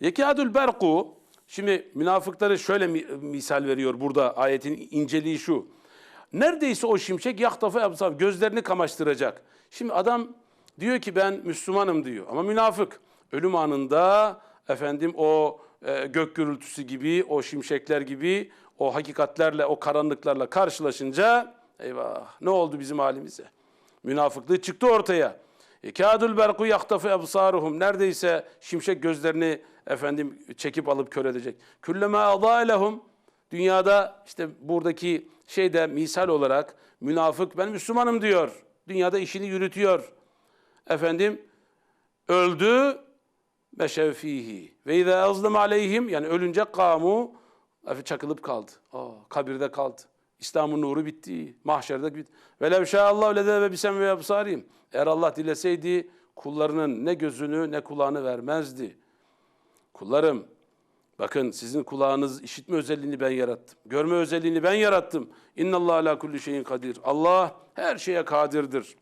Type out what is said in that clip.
Yekadül berku şimdi münafıkları şöyle mi- misal veriyor burada ayetin inceliği şu. Neredeyse o şimşek yaktafa yapsa gözlerini kamaştıracak. Şimdi adam diyor ki ben Müslümanım diyor ama münafık. Ölüm anında efendim o e, gök gürültüsü gibi, o şimşekler gibi, o hakikatlerle, o karanlıklarla karşılaşınca eyvah ne oldu bizim halimize? Münafıklığı çıktı ortaya. Kâdul berku yaktafu ebsaruhum. Neredeyse şimşek gözlerini efendim çekip alıp kör edecek. Külleme adâlehum. Dünyada işte buradaki şeyde misal olarak münafık ben Müslümanım diyor. Dünyada işini yürütüyor. Efendim öldü meşevfihi ve izâ azlım aleyhim yani ölünce kamu çakılıp kaldı. Aa, kabirde kaldı. İslam'ın nuru bitti. Mahşerde bitti. Ve lev şâallahu ledeve bisem ve absarihim. Eğer Allah dileseydi kullarının ne gözünü ne kulağını vermezdi. Kullarım bakın sizin kulağınız işitme özelliğini ben yarattım. Görme özelliğini ben yarattım. İnnallâhe alâ kulli şeyin kadir. Allah her şeye kadirdir.